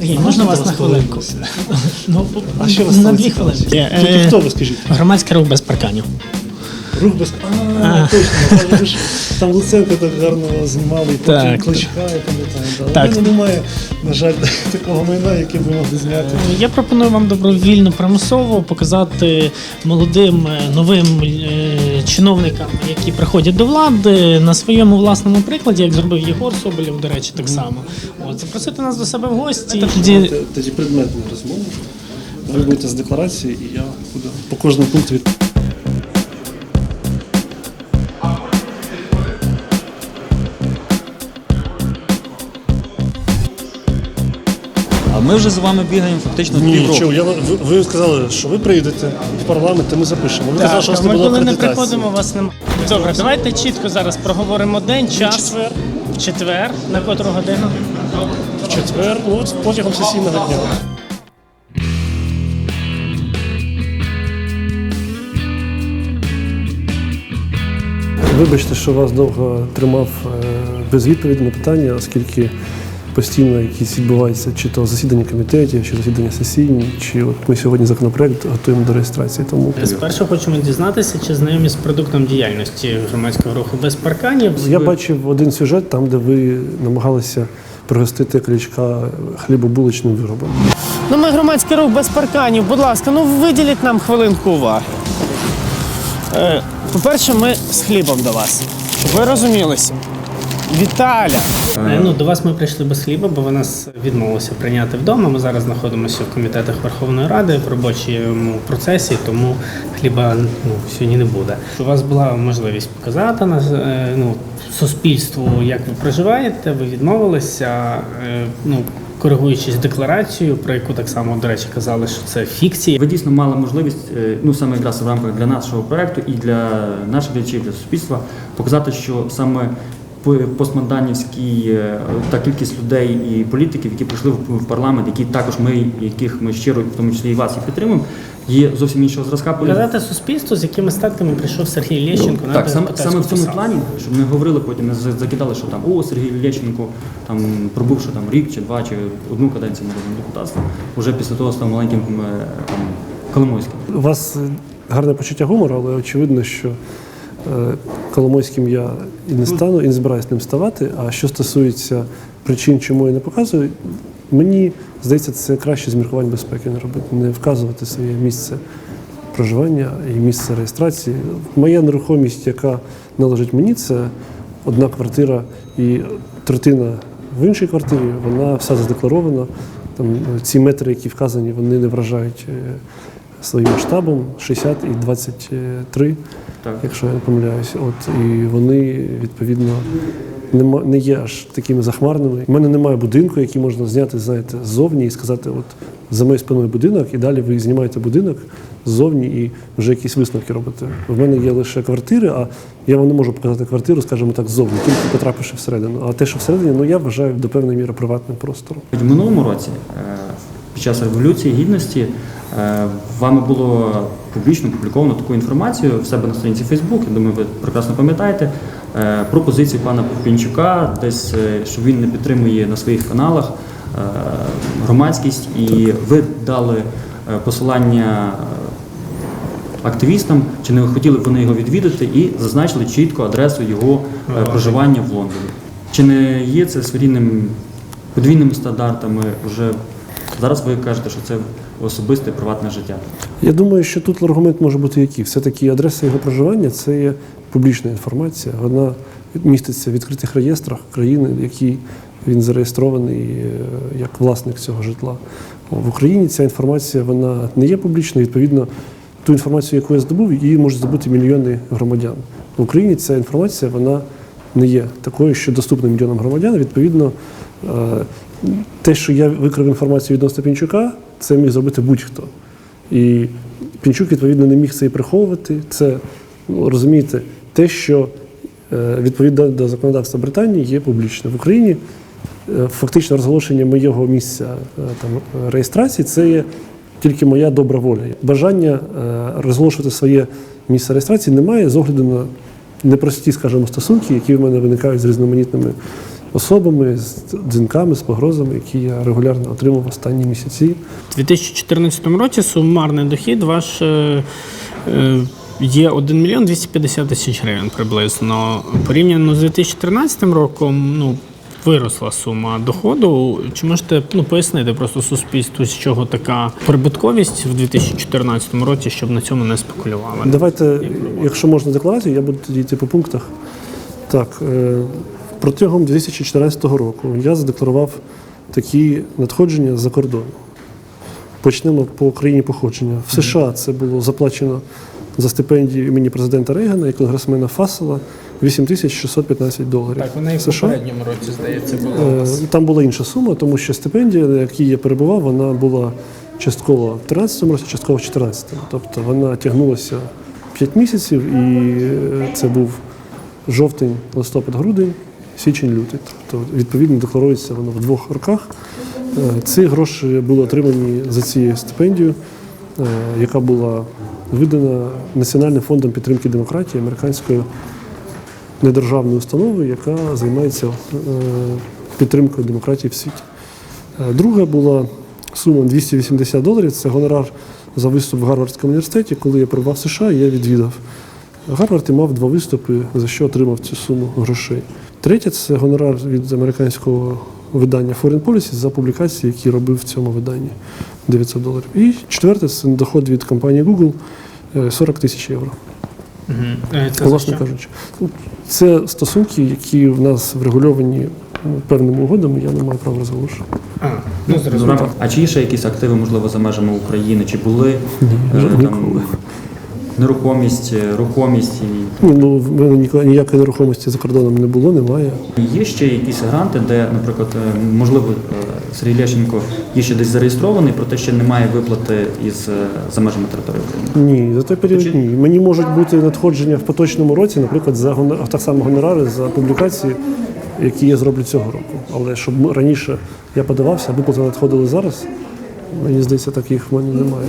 Сергій, можна вас на хвилинку? Ну, А що вас на дві хвилинки. Е, хто ви скажіть? Громадський рух без парканів. Рух без. А, точно. Там, ж- там Луценко так гарно знімали, і потім Так. Кличка, я пам'ятаю. Да. Так. У мене немає, на жаль, такого майна, яке би могли зняти. Я пропоную вам добровільно примусово показати молодим е, новим е, чиновникам, які приходять до влади, на своєму власному прикладі, як зробив Єгор Соболєв, до речі, так само. От запросити нас до себе в гості. Тоді Тоді, тоді предметну розмову. Ви будете з декларації, і я буду по кожному пункту від. Ми вже з вами бігаємо фактично Ні, півроку. чого, я, ви, ви сказали, що ви приїдете в парламент, і ми запишемо. Ви казали, що у вас не ми було коли не акредитації. приходимо, вас немає. Добре, давайте чітко зараз проговоримо день, час. четвер. В четвер, на котру годину? В четвер, ну от протягом сесійного дня. Вибачте, що вас довго тримав е, без відповіді на питання, оскільки постійно якісь відбуваються чи то засідання комітетів, чи засідання сесійні, чи от ми сьогодні законопроект готуємо до реєстрації. Тому Спершу хочемо дізнатися, чи знайомі з продуктом діяльності громадського руху без парканів. я бачив один сюжет там, де ви намагалися пригостити клічка хлібобуличним виробом. Ну, ми громадський рух без парканів. Будь ласка, ну виділіть нам хвилинку уваги. Е, по-перше, ми з хлібом до вас. Щоб ви розумілися. Віталя! Е, Ну, до вас ми прийшли без хліба, бо ви нас відмовилися прийняти вдома. Ми зараз знаходимося в комітетах Верховної Ради в робочому процесі, тому хліба ну, сьогодні не буде. У вас була можливість показати нас е, ну, суспільству, як ви проживаєте. Ви відмовилися. е, Ну, коригуючись декларацію, про яку так само, до речі, казали, що це фікція. Ви дійсно мали можливість, ну саме якраз в рамках для нашого проекту і для наших глядачів, для суспільства, показати, що саме по- постманданівський е, та кількість людей і політиків, які прийшли в парламент, які також ми, яких ми щиро, в тому числі і вас, і підтримуємо, є зовсім іншого зразка. Показати суспільству, з якими статками прийшов Сергій Лещенко на Так, саме, саме в цьому плані, щоб не говорили потім, не за- закидали, що там о, Сергій Лещенко там пробувши там рік чи два, чи одну каденцію народного депутатства, вже після того став маленьким е, там Коломойським. У вас е, гарне почуття гумору, але очевидно, що Коломойським я і не стану, і не збираюсь ним ставати. А що стосується причин, чому я не показую, мені здається, це краще з міркувань безпеки не робити, не вказувати своє місце проживання і місце реєстрації. Моя нерухомість, яка належить мені, це одна квартира і третина в іншій квартирі, вона вся задекларована. Там е, ці метри, які вказані, вони не вражають е, своїм штабом 60 і 23, Так. якщо я не помиляюсь. От і вони відповідно нема- не є аж такими захмарними. У мене немає будинку, який можна зняти, знаєте, ззовні і сказати, от за моєю спиною будинок, і далі ви знімаєте будинок ззовні і вже якісь висновки робите. В мене є лише квартири, а я вам не можу показати квартиру, скажімо так, ззовні, тільки потрапивши всередину. А те, що всередині, ну я вважаю до певної міри приватним простором. В минулому році, е, під час революції гідності, вами було публічно опубліковано таку інформацію в себе на сторінці Facebook, я думаю, ви прекрасно пам'ятаєте, е, про позицію пана Попінчука, десь е, що він не підтримує на своїх каналах е, громадськість, і ви дали е, посилання е, активістам, чи не хотіли б вони його відвідати, і зазначили чітко адресу його е, проживання в Лондоні. Чи не є це своєрідним подвійними стандартами? Вже зараз ви кажете, що це особисте приватне життя. Я думаю, що тут аргумент може бути який. Все-таки адреса його проживання це є публічна інформація. Вона міститься в відкритих реєстрах країни, в якій він зареєстрований е, як власник цього житла. В Україні ця інформація вона не є публічною. Відповідно, ту інформацію, яку я здобув, її можуть здобути мільйони громадян. В Україні ця інформація вона не є такою, що доступна мільйонам громадян. Відповідно, е, те, що я викрив інформацію відносно Пінчука, це міг зробити будь-хто. І Пінчук, відповідно, не міг це і приховувати. Це, ну, розумієте, те, що е, відповідно до законодавства Британії є публічне. В Україні е, фактично розголошення моєго місця е, там, реєстрації це є тільки моя добра воля. Бажання розголошувати своє місце реєстрації немає з огляду на непрості, скажімо, стосунки, які в мене виникають з різноманітними особами, з дзвінками, з погрозами, які я регулярно отримав останні місяці. У 2014 році сумарний дохід ваш е, е, є 1 мільйон 250 тисяч гривень приблизно. Порівняно з 2013 роком, ну. Виросла сума доходу. Чи можете ну, пояснити просто суспільству, з чого така прибутковість в 2014 році, щоб на цьому не спекулювали? Давайте, якщо можна декларацію, я буду тоді йти по пунктах. Так, е, протягом 2014 року я задекларував такі надходження з-за кордону. Почнемо по країні походження. В США це було заплачено за стипендію імені президента Рейгана і конгресмена Фасела 8615 доларів. Так, вона і в США. попередньому році, здається, була Е. Там була інша сума, тому що стипендія, на якій я перебував, вона була частково в 13 році, частково в 14 Тобто вона тягнулася 5 місяців, і е, це був жовтень, листопад, грудень, січень, лютий. Тобто, відповідно, декларується воно в двох роках. Е, Ці гроші були отримані за цією стипендією, е, яка була видана Національним фондом підтримки демократії американською недержавною установою, яка займається е, підтримкою демократії в світі. Друга була сума 280 доларів. Це гонорар за виступ в Гарвардському університеті. Коли я прибував США, я відвідав Гарвард і мав два виступи, за що отримав цю суму грошей. Третє це гонорар від американського видання Foreign Policy за публікації, які робив в цьому виданні 900 доларів. І четверте це доход від компанії Google е, 40 тисяч євро. Е, Це Власне кажучи, Ну, це стосунки, які в нас врегульовані ну, певними угодами, я не маю права розголошувати. А, ну Ну, зрозуміло. А чи є ще якісь активи, можливо, за межами України? Чи були е, ніколи. там, нерухомість, е, рухомість? І Ні, ну в мене ніко- ніякої нерухомості за кордоном не було, немає. Є ще якісь гранти, де, наприклад, е, можливо, е, Сергій Лещенко є ще десь зареєстрований, проте ще немає виплати із е, за межами території України. Ні, за той період ні. Мені можуть бути надходження в поточному році, наприклад, за гонор- так само гонорари за публікації, які я зроблю цього року. Але щоб раніше я подавався, виплати надходили зараз. Мені здається, таких в мене немає.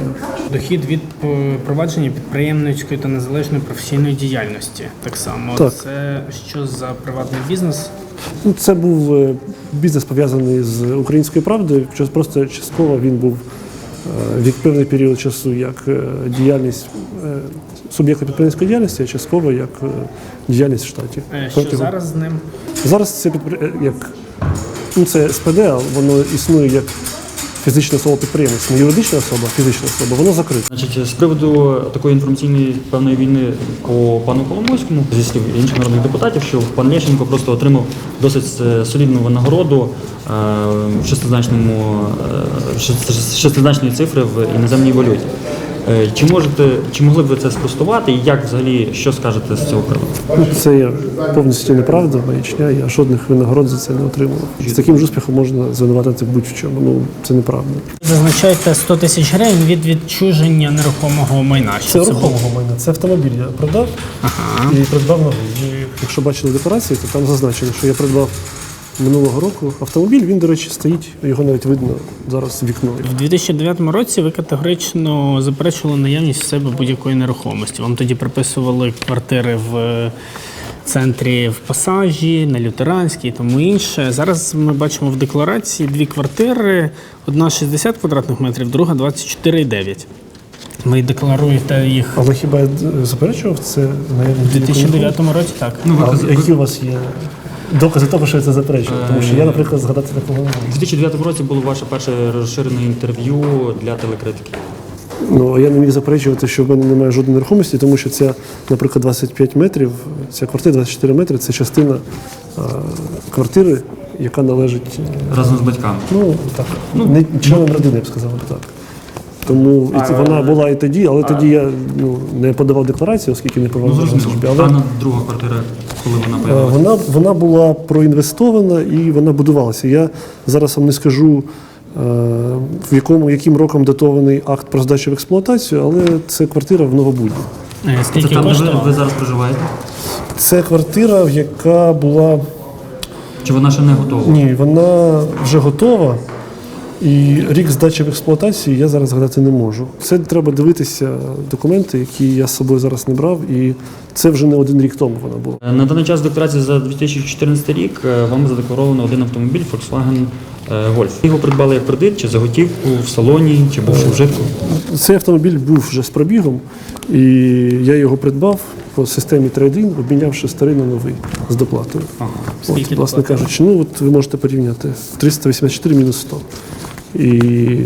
Дохід від е, провадження підприємницької та незалежної професійної діяльності. Так само. Так. Це що за приватний бізнес? Ну, Це був е, бізнес пов'язаний з українською правдою. Просто частково він був е, від певний період часу як діяльність суб'єкта підприємницької діяльності, а частково як діяльність в штаті. Що Протягом- зараз з ним? Зараз це підпри... е, як ну, це СПД, воно існує як фізична особа підприємець, не юридична особа, а фізична особа, воно закрите. Значить, з приводу такої інформаційної певної війни по пану Коломойському, зі слів інших народних депутатів, що пан Лещенко просто отримав досить е, солідну винагороду е, в шестизначному е, шестизначної цифри в іноземній валюті. Е, Чи можете, чи могли б ви це спростувати, і як взагалі що скажете з цього приводу? Ну, Це є повністю неправда, маячня, я жодних винагород за це не отримував. З таким ж успіхом можна звинуватити будь-в чому. Ну це неправда. Зазначаєте 100 тисяч гривень від відчуження нерухомого майна. Що Це це було? майна. Це автомобіль я продав Ага. і придбав новий. І Якщо бачили декларації, то там зазначено, що я придбав минулого року автомобіль. Він, до речі, стоїть, його навіть видно зараз вікно. В 2009 році ви категорично заперечували наявність в себе будь-якої нерухомості. Вам тоді приписували квартири в е, центрі в пасажі, на лютеранській і тому інше. Зараз ми бачимо в декларації дві квартири: одна 60 квадратних метрів, друга 24,9. Ви декларуєте їх Але хіба я заперечував це наявність в 2009 році? Так. Ну, А каз- які у вас є докази того, що я це заперечував? Тому що я, наприклад, згадати такого не можу. у 2009 році було ваше перше розширене інтерв'ю для телекритики. Ну, я не міг заперечувати, що в мене немає жодної нерухомості, тому що ця, наприклад, 25 метрів, ця квартира 24 метри це частина а, квартири, яка належить е, Разом з батьками. ну, так, не членам родини, я б сказав би так. Тому і це, вона була і тоді, але тоді я ну, не подавав декларацію, оскільки не Ну, проводив зрозуміло. службі. А на друга квартира, коли вона е, появилася? вона, вона була проінвестована і вона будувалася. Я зараз вам не скажу, е, в якому яким роком датований акт про здачу в експлуатацію, але це квартира в Новобуді. Е, Це Скільки там, де ви, коштувало? ви зараз проживаєте? Це квартира, яка була Чи вона ще не готова? ні, вона вже готова. І рік здачі в експлуатацію я зараз згадати не можу. Це треба дивитися документи, які я з собою зараз не брав, і це вже не один рік тому вона була. На даний час декларації за 2014 рік е, вам задекларовано один автомобіль Volkswagen е, Golf. Його придбали як кредит чи за готівку в салоні, чи бувши вжитку. Цей автомобіль був вже з пробігом, і я його придбав по системі трейдин, обмінявши старий на новий з доплатою. Ага. От, власне кажучи, ну от ви можете порівняти 384 мінус 100. І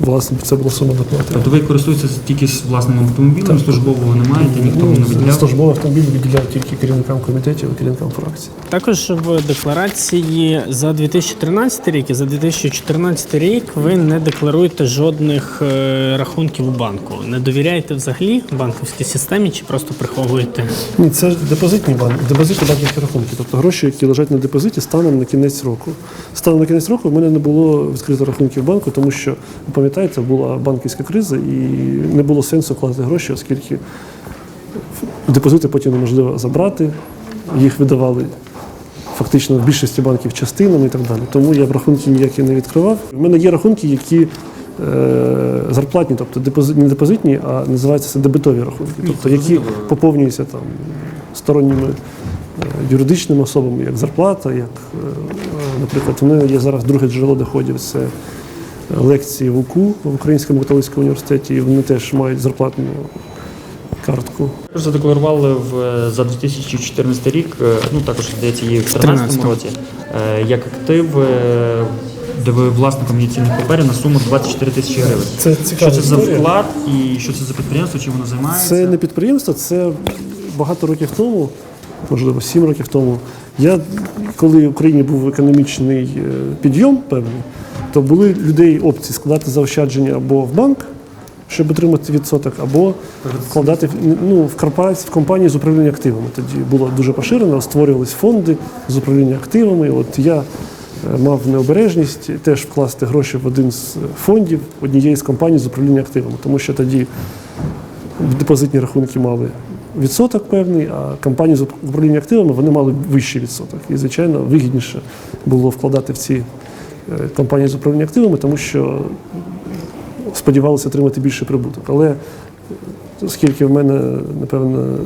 власне це була сума доплати. Тобто ви користуєтеся тільки з власним автомобілем, службового не маєте, ніхто вам не виділяв. Службовий автомобіль виділяв тільки керівникам комітетів і керівникам фракцій. Також в декларації за 2013 рік і за 2014 рік ви не декларуєте жодних е, рахунків у банку. Не довіряєте взагалі банківській системі чи просто приховуєте? Ні, це депозитні банки, депозитні банківські рахунки, тобто гроші, які лежать на депозиті станом на кінець року. Станом на кінець року в мене не було відкрито рахунків банку, тому що, ви пам'ятаєте, була банківська криза і не було сенсу вкладати гроші, оскільки депозити потім неможливо забрати, їх видавали фактично в більшості банків частинами і так далі. Тому я рахунки ніякі не відкривав. У мене є рахунки, які е, зарплатні, тобто депози- не депозитні, а називаються це дебетові рахунки, тобто які поповнюються там сторонніми е, юридичними особами, як зарплата, як, е, наприклад, у мене є зараз друге джерело доходів. Це лекції в УКУ в Українському католицькому університеті, і вони теж мають зарплатну картку. Також задекларували в, за 2014 рік, е, ну також здається, її в 2013 році, е, як актив, е, де ви власником є цінних паперів на суму 24 тисячі гривень. Це Що це за вклад і що це за підприємство, чим воно займається? Це не підприємство, це багато років тому, можливо, сім років тому. Я, коли в Україні був економічний підйом певний, то були людей опції складати заощадження або в банк, щоб отримати відсоток, або вкладати ну, в, корпорації, в компанії з управління активами. Тоді було дуже поширено, створювались фонди з управління активами. От я е, мав необережність теж вкласти гроші в один з фондів однієї з компаній з управління активами, тому що тоді депозитні рахунки мали відсоток певний, а компанії з управління активами вони мали вищий відсоток. І, звичайно, вигідніше було вкладати в ці компанії з управління активами, тому що сподівалися отримати більший прибуток. Але оскільки в мене, напевно,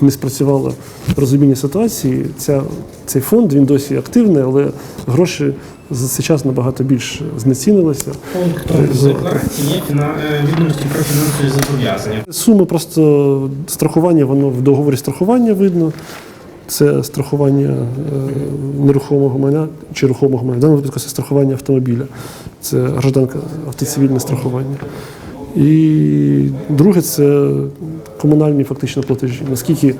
не спрацювало розуміння ситуації, ця, цей фонд він досі активний, але гроші за цей час набагато більше знецінилися. Пунктом з декларації є е, відомості про фінансові зобов'язання. Суми просто страхування, воно в договорі страхування видно. Це страхування е, нерухомого майна чи рухомого майна. В даному випадку це страхування автомобіля. Це гражданка автоцивільне страхування. І друге це комунальні фактично платежі. Наскільки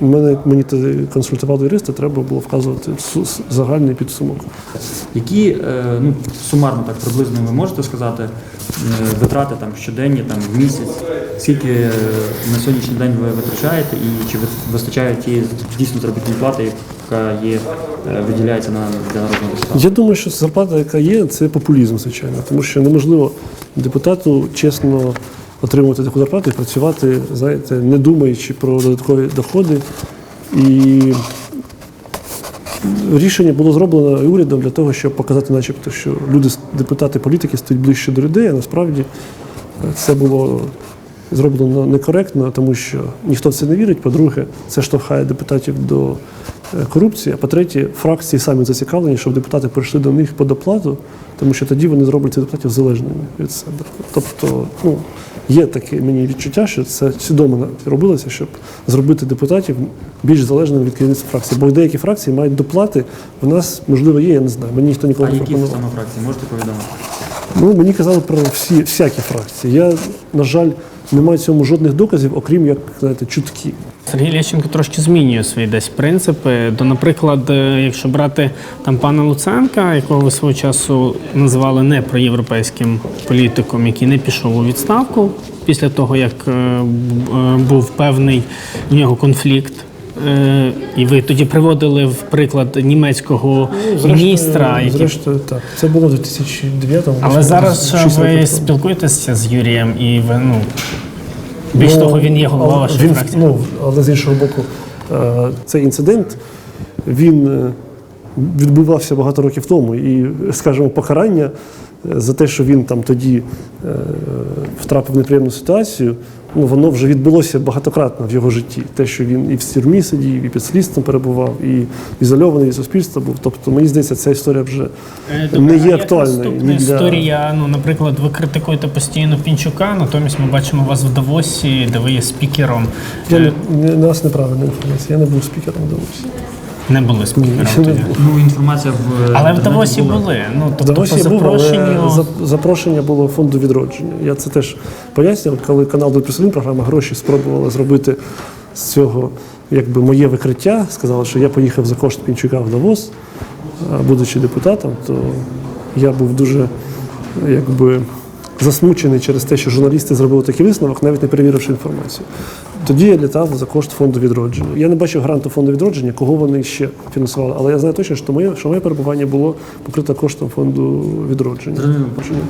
мене мені консультували юристи, треба було вказувати загальний підсумок. Які е, ну, сумарно так приблизно ви можете сказати витрати там щоденні, там в місяць, скільки е, на сьогоднішній день ви витрачаєте і чи ви- вистачає тієї дійсно заробітної плати, яка є, е, виділяється на для народного депутата? Я думаю, що зарплата, яка є, це популізм, звичайно, тому що неможливо депутату чесно отримувати таку зарплату і працювати, знаєте, не думаючи про додаткові доходи. І рішення було зроблено урядом для того, щоб показати, начебто, що люди, депутати, політики стоять ближче до людей, а насправді це було зроблено некоректно, тому що ніхто в це не вірить. По-друге, це штовхає депутатів до е, корупції. А по-третє, фракції самі зацікавлені, щоб депутати прийшли до них по доплату, тому що тоді вони зроблять цих депутатів залежними від себе. Тобто, ну є таке мені відчуття, що це свідомо робилося, щоб зробити депутатів більш залежними від керівництва фракції. Бо деякі фракції мають доплати. В нас можливо є, я не знаю. Мені ніхто ніколи А не які пропонував. саме фракції можете повідомити? Ну, мені казали про всі, всякі фракції. Я, на жаль, не маю цьому жодних доказів, окрім як знаєте, чутки. Сергій Лещенко трошки змінює свої десь принципи. До, наприклад, е, якщо брати там пана Луценка, якого ви свого часу називали не проєвропейським політиком, який не пішов у відставку після того, як е, е, був певний в нього конфлікт. І ви тоді приводили в приклад німецького міністра, який зрештою, так. Це було в 2009 але зараз ви спілкуєтеся з Юрієм, і ви ну більш того, він є голова вашої фракції. Ну, але з іншого боку, е, цей інцидент він е, відбувався багато років тому, і, скажімо, покарання е, за те, що він там тоді втрапив в неприємну ситуацію, ну воно вже відбулося багатократно в його житті. Те, що він і в тюрмі сидів, і під слідством перебував, і ізольований від суспільства був. Тобто, мені здається, ця історія вже Е, не є актуальною. Для- історія. Ну, наприклад, ви критикуєте постійно Пінчука, натомість ми бачимо вас в Давосі, де ви є спікером. Я, Е, не- у нас неправильна інформація. Я не був спікером в Давосі. Не були спікером тоді. Ну, інформація в Але в Давосі була. були. Ну, В тобто, Давосі по був, але запрошення було фонду відродження. Я це теж пояснював, коли канал «До плюс один» програма гроші спробувала зробити з цього якби моє викриття. Сказали, що я поїхав за кошт Пінчука в Давос, будучи депутатом, то я був дуже якби засмучений через те, що журналісти зробили такий висновок, навіть не перевіривши інформацію. Тоді я літав за кошт фонду відродження. Я не бачив гранту фонду відродження, кого вони ще фінансували. Але я знаю точно, що моє, що моє перебування було покрите коштом фонду відродження.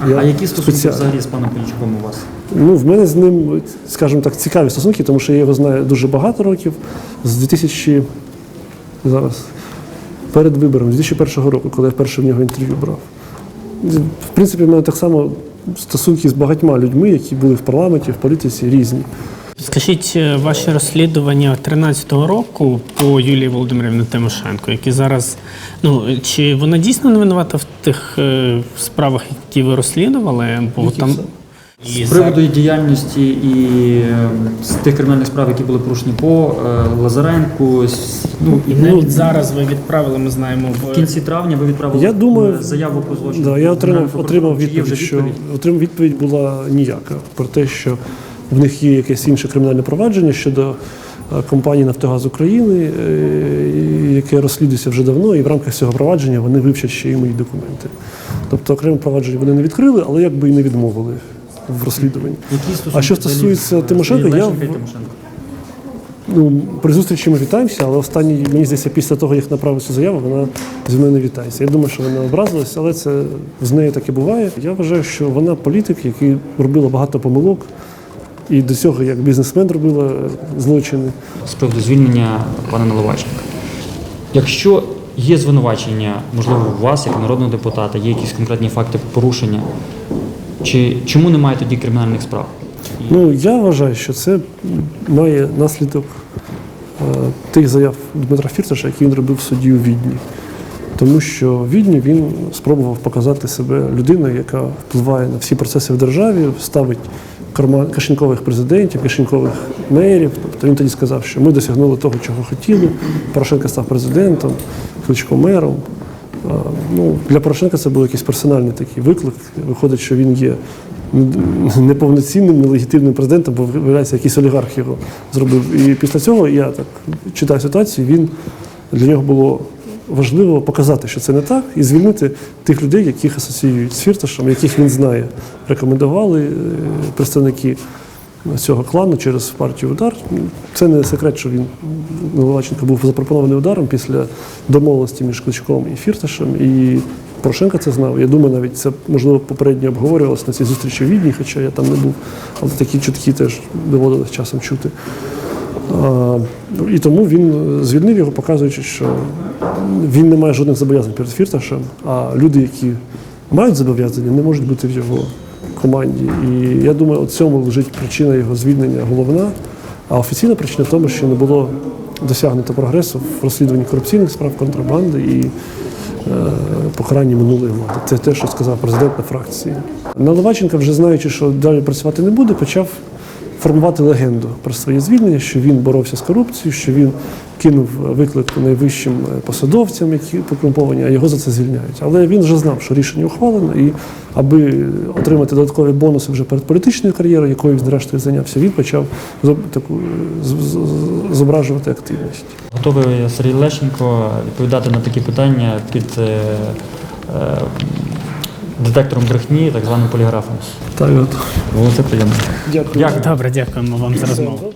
А, Я а які стосунки спеціально- взагалі з паном Пінчуком у вас? Ну, в мене з ним, скажімо так, цікаві стосунки, тому що я його знаю дуже багато років. З 2000, зараз, перед вибором, з 2001 року, коли я вперше в нього інтерв'ю брав. В принципі, в мене так само стосунки з багатьма людьми, які були в парламенті, в політиці, різні. Скажіть е, ваші розслідування 13-го року по Юлії Володимирівні Тимошенко, які зараз ну чи вона дійсно не винувата в тих е, справах, які ви розслідували? Бо там і З приводу її діяльності і е, з тих кримінальних справ, які були порушені по е, Лазаренку, ну, І навіть зараз ви відправили, ми знаємо в кінці травня ви відправили Я думаю, е, заяву про злочин. Да, я отримав, отримав відповідь, що відповідь? отримав відповідь була ніяка про те, що в них є якесь інше кримінальне провадження щодо е, компанії Нафтогаз України, яке розслідується вже давно, і в рамках цього провадження вони вивчать ще й мої документи. Тобто окреме провадження вони не відкрили, але якби і не відмовили в розслідуванні. А що стосується з- Тимошенко, я і? Ну, при зустрічі ми вітаємося, але останній, мені здається, після того, як направив цю заяву, вона зі мною не вітається. Я думаю, що вона образилася, але це з нею таке буває. Я вважаю, що вона політик, який робила багато помилок, і до цього як бізнесмен робила злочини. з приводу звільнення пана Наливайченка. Якщо є звинувачення, можливо, у вас, як народного депутата, є якісь конкретні факти порушення, чи чому немає тоді кримінальних справ? Ну, я вважаю, що це має наслідок е, тих заяв Дмитра Фірташа, які він робив в суді у Відні. Тому що в Відні він спробував показати себе людиною, яка впливає на всі процеси в державі, ставить карман кишенькових президентів, кишенькових мерів. Тобто він тоді сказав, що ми досягнули того, чого хотіли. Порошенко став президентом, Кличко мером. А, Ну, для Порошенка це був якийсь персональний такий виклик. Виходить, що він є неповноцінним, нелегітимним президентом, бо виявляється, якийсь олігарх його зробив. І після цього я так читаю ситуацію, він для нього було важливо показати, що це не так, і звільнити тих людей, яких асоціюють з Фірташем, яких він знає. Рекомендували е, представники цього клану через партію удар. Це не секрет, що він Наливайченко був запропонований ударом після домовленості між Кличком і Фірташем. І Порошенко це знав. Я думаю, навіть це можливо попередньо обговорювалося на цій зустрічі в Відні, хоча я там не був, але такі чутки теж доводилось часом чути. А, І тому він звільнив його, показуючи, що він не має жодних зобов'язань перед Фірташем, а люди, які мають зобов'язання, не можуть бути в його команді. І я думаю, у цьому лежить причина його звільнення головна. А офіційна причина в тому, що не було досягнуто прогресу в розслідуванні корупційних справ контрабанди і е, покаранні минулої влади. Це те, що сказав президент на фракції. Наливаченка, вже знаючи, що далі працювати не буде, почав формувати легенду про своє звільнення, що він боровся з корупцією, що він кинув виклик найвищим е, посадовцям, які покрумповані, а його за це звільняють. Але він вже знав, що рішення ухвалено, і аби отримати додаткові бонуси вже перед політичною кар'єрою, якою зрештою зайнявся, він почав таку зображувати активність. Готовий Сергій Лещенко відповідати на такі питання під е, е, детектором брехні, так званим поліграфом. Так, от. Було це приємно. Дякую. Дякую. Добре, дякуємо вам за розмову.